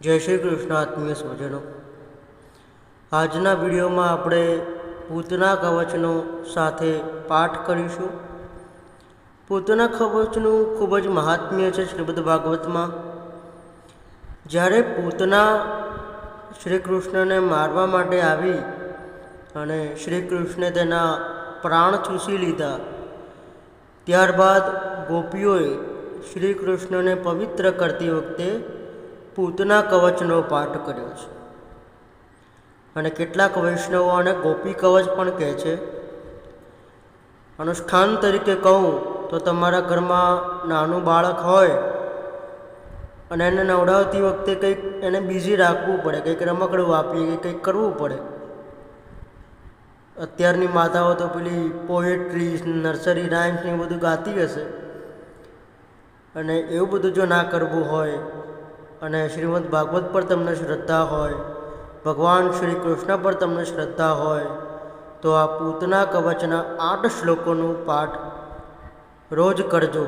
જય શ્રી કૃષ્ણ આત્મીય સ્વજનો. આજના વિડીયોમાં આપણે પૂતના કવચનો સાથે પાઠ કરીશું. પૂતના કવચનું ખૂબ જ મહાત્મ્ય છે શ્રીમદ ભાગવતમાં. જ્યારે પૂતના શ્રી કૃષ્ણને મારવા માટે આવી અને શ્રી કૃષ્ણે તેના પ્રાણ ચૂસી લીધા, ત્યારબાદ ગોપીઓએ શ્રી કૃષ્ણને પવિત્ર કરતી વખતે પૂતના કવચનો પાઠ કર્યો છે. અને કેટલાક વૈષ્ણવો આને ગોપી કવચ પણ કહે છે. અનુષ્ઠાન તરીકે કહું તો તમારા ઘરમાં નાનું બાળક હોય અને એને નવડાવતી વખતે કંઈક એને બિઝી રાખવું પડે, કંઈક રમકડું આપીએ કે કંઈક કરવું પડે. અત્યારની માતાઓ તો પેલી પોએટ્રી નર્સરી રાઇમ્સ ને બધું ગાતી હશે. અને એવું બધું જો ના કરવું હોય અને શ્રીમદ ભાગવત પર તમને શ્રદ્ધા હોય, ભગવાન શ્રી કૃષ્ણ પર તમને શ્રદ્ધા હોય, તો આ પૂતના કવચના આઠ શ્લોકોનું પાઠ રોજ કરજો.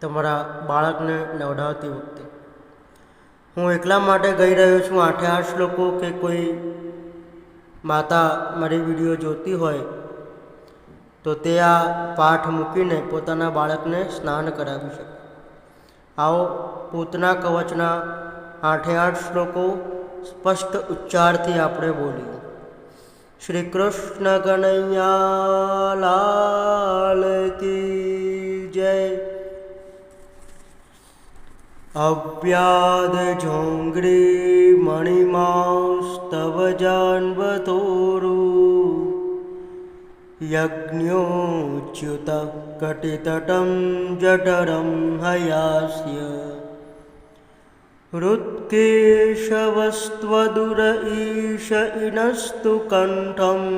તમારા બાળકને નવડાવતી વખતે. હું એકલા માટે ગઈ રહ્યો છું, આઠે આઠ શ્લોકો કે કોઈ માતા મારી વીડિયો જોતી હોય, તો તે આ પાઠ મૂકીને પોતાના બાળકને સ્નાન કરાવી શકે. આવો પૂતના કવચના આઠે આઠ શ્લોકો સ્પષ્ટ ઉચ્ચારથી આપણે બોલીએ. શ્રી કૃષ્ણ કનૈયા કી જય. અવ્યાદ જોંગરી મણિમાંસ્તવ જાન્વતોરુ यज्ञोच्युतकटितटं जठरं हयास्य हृत्केशवस्त्वदुर ईश इनस्तु कण्ठम्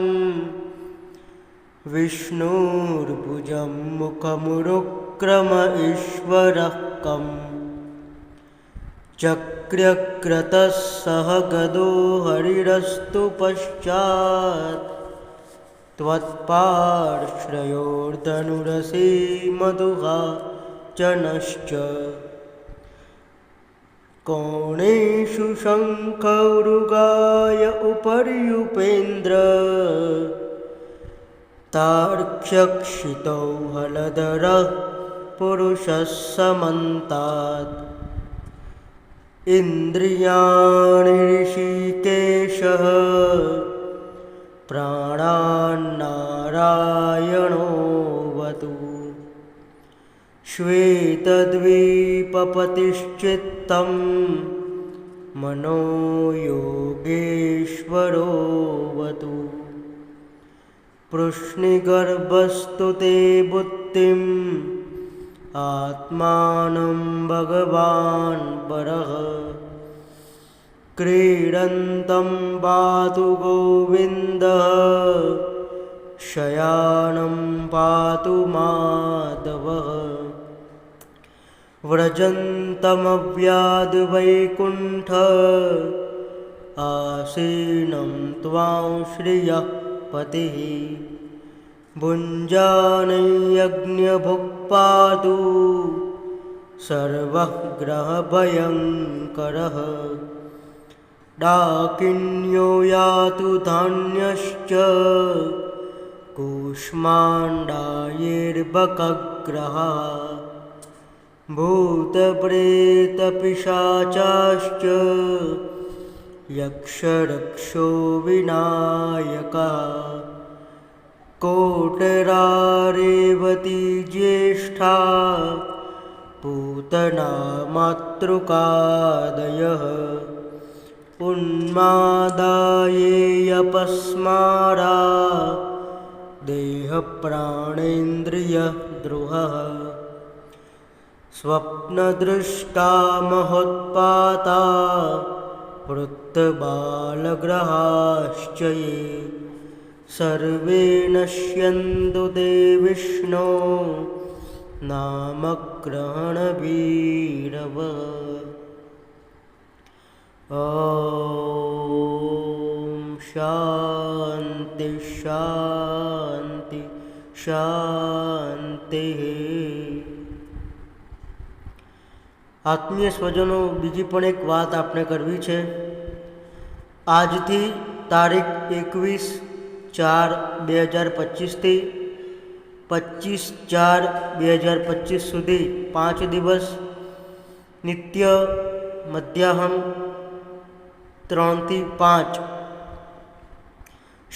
विष्णोर्भुजं मुखमुरुक्रम ईश्वरः कम् चक्र्यक्रतः सह गदो हरिरस्तु पश्चात् त्वत्पार्श्रयोर्धनुरसी मधुहा जनश्च। कोणेषु शङ्खौरुगाय उपर्युपेन्द्र। तार्क्ष्यक्षितौ हलधरः पुरुषः समन्तात्। इन्द्रियाणि ऋषिकेशः प्राणान्नारायणो वतु श्वेतद्वीपपतिश्चित्तं मनो योगेश्वरो वतु पृश्निगर्भस्तु ते बुद्धिम् आत्मानं भगवान् परः क्रीडन्तं पातु गोविन्दः। शयानं पातु माधवः। व्रजन्तमव्याद्वैकुण्ठ आसीनं त्वां श्रियः पतिः। भुञ्जानयज्ञभुक्पातु। सर्वः ग्रहभयङ्करः डाकिन्यो यातु धान्यश्च कूष्माण्डायैर्बकग्रहः। भूतप्रेतपिशाचाश्च यक्षरक्षो विनायकः। कोटरारेवती ज्येष्ठा पूतना मातृकादयः उन्मादायेयपस्मारा देहप्राणेन्द्रियद्रुहः। स्वप्नदृष्टा महोत्पाता वृत्तबालग्रहाश्च ये सर्वे नश्यन्तु ते विष्णो नामग्रहणवीरव ॐ शान्ति शान्ति शान्तिः આત્મીય સ્વજનો બીજી પણ એક વાત આપણે કરવી છે આજથી તારીખ એકવીસ ચાર બે હજાર પચીસથી પચીસ ચાર બે હજાર પચીસ સુધી પાંચ દિવસ નિત્ય મધ્યાહન ત્રણથી પાંચ.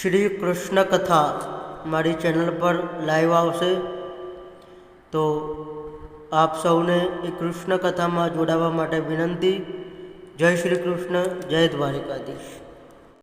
શ્રી કૃષ્ણ કથા મારી ચેનલ પર લાઈવ આવશે. તો આપ સૌને એ કૃષ્ણ કથામાં જોડાવા માટે વિનંતી. જય શ્રી કૃષ્ણ, જય દ્વારિકાધીશ.